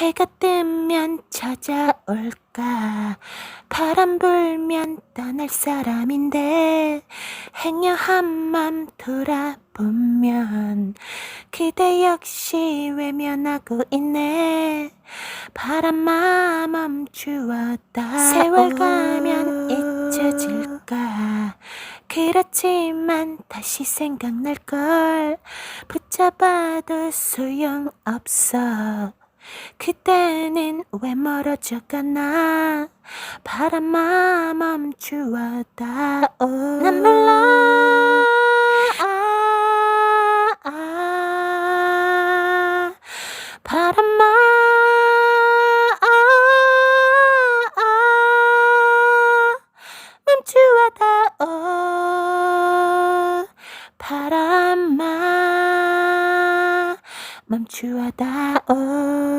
해가 뜨면 찾아올까? 바람 불면 떠날 사람인데 행여한 맘 돌아보면 그대 역시 외면하고 있네. 바람아 멈추었다 세월 가면 잊혀질까? 그렇지만 다시 생각날걸. 붙잡아도 소용없어 그때는 왜 멀어졌거나? 바람만 멈추었다. 난 몰라. 아, 아, 바람만 아, 아, 멈추었다. 바람 멈추어다오